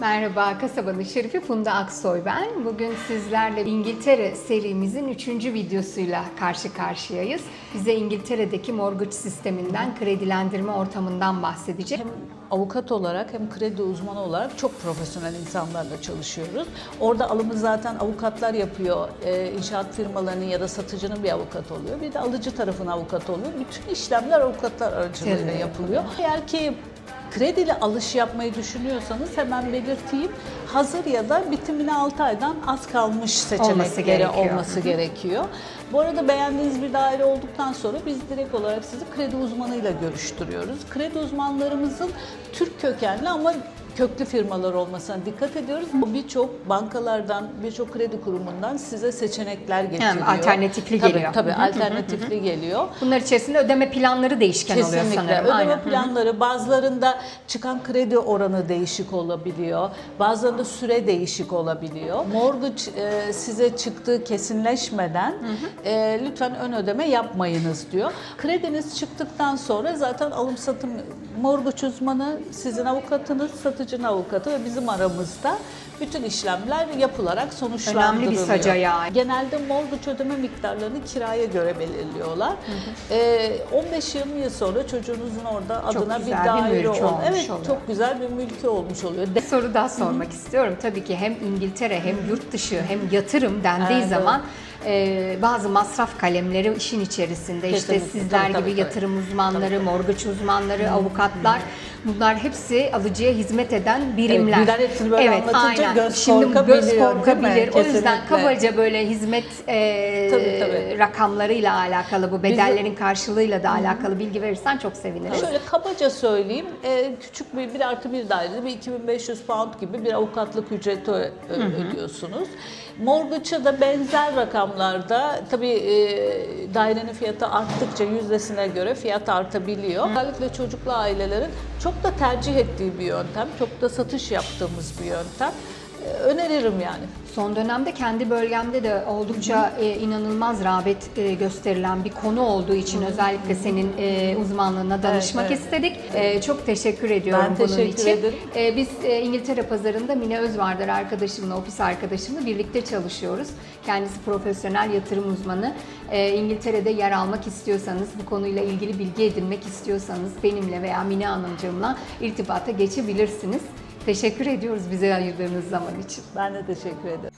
Merhaba, kasabanın şerifi Funda Aksoy ben. Bugün sizlerle İngiltere serimizin 3. videosuyla karşı karşıyayız. Bize İngiltere'deki mortgage sisteminden, kredilendirme ortamından bahsedecek. Hem avukat olarak hem kredi uzmanı olarak çok profesyonel insanlarla çalışıyoruz. Orada alımı zaten avukatlar yapıyor. Ee, inşaat firmalarının ya da satıcının bir avukat oluyor. Bir de alıcı tarafın avukat oluyor. Bütün işlemler avukatlar aracılığıyla yapılıyor. Eğer ki krediyle alış yapmayı düşünüyorsanız hemen belirteyim. Hazır ya da bitimine 6 aydan az kalmış seçenekleri gerekiyor. olması gerekiyor. Bu arada beğendiğiniz bir daire olduktan sonra biz direkt olarak sizi kredi uzmanıyla görüştürüyoruz. Kredi uzmanlarımızın Türk kökenli ama köklü firmalar olmasına dikkat ediyoruz. Bu birçok bankalardan, birçok kredi kurumundan size seçenekler getiriyor. alternatifli Tabii, geliyor. Tabii, alternatifli geliyor. Bunlar içerisinde ödeme planları değişken oluyor Kesinlikle. sanırım. Ödeme Aynen. planları bazılarında çıkan kredi oranı değişik olabiliyor. Bazılarında süre değişik olabiliyor. Mortgage e, size çıktığı kesinleşmeden e, lütfen ön ödeme yapmayınız diyor. Krediniz çıktıktan sonra zaten alım satım mortgage uzmanı sizin avukatınız, satıcının avukatı ve bizim aramızda bütün işlemler yapılarak sonuçlandırılıyor. Önemli bir saca yani. Genelde mortgage ödeme miktarlarını kiraya göre belirliyorlar. Ee, 15-20 yıl sonra çocuğunuzun orada Çok adına bir bir daire mülkü ol- Evet, oluyor. çok güzel bir mülkü olmuş oluyor. Bir soru daha sormak istiyorum. Tabii ki hem İngiltere hem yurt dışı hem yatırım dendiği Evet, zaman e, bazı masraf kalemleri işin içerisinde. İşte Kesinlikle, sizler tabii, tabii, gibi tabii. yatırım uzmanları, mortgage uzmanları, avukatlar bunlar hepsi alıcıya hizmet eden birimler. Evet, birden hepsini böyle anlatınca göz Şimdi korkabiliyor, göz korkabilir. O yüzden kabaca böyle hizmet e, Tabii, tabii. rakamlarıyla alakalı bu bedellerin karşılığıyla da alakalı bilgi verirsen çok seviniriz. Şöyle kabaca söyleyeyim, e, küçük bir 1 artı 1 dairede bir 2500 pound gibi bir avukatlık ücreti ö- ö- ödüyorsunuz. Mortgage'a da benzer rakamlarda tabii e, dairenin fiyatı arttıkça yüzdesine göre fiyat artabiliyor. Özellikle çocuklu ailelerin çok da tercih ettiği bir yöntem, çok da satış yaptığımız bir yöntem. Öneririm yani. Son dönemde kendi bölgemde de oldukça e, inanılmaz rağbet e, gösterilen bir konu olduğu için özellikle senin e, uzmanlığına danışmak evet. istedik. E, çok teşekkür ediyorum Ben bunun teşekkür için. ederim. E, biz e, İngiltere pazarında Mine Özvardar arkadaşımla, ofis arkadaşımla birlikte çalışıyoruz. Kendisi profesyonel yatırım uzmanı. E, İngiltere'de yer almak istiyorsanız, bu konuyla ilgili bilgi edinmek istiyorsanız benimle veya Mine Hanımcığımla irtibata geçebilirsiniz. Teşekkür ediyoruz bize ayırdığınız zaman için. Ben de teşekkür ederim.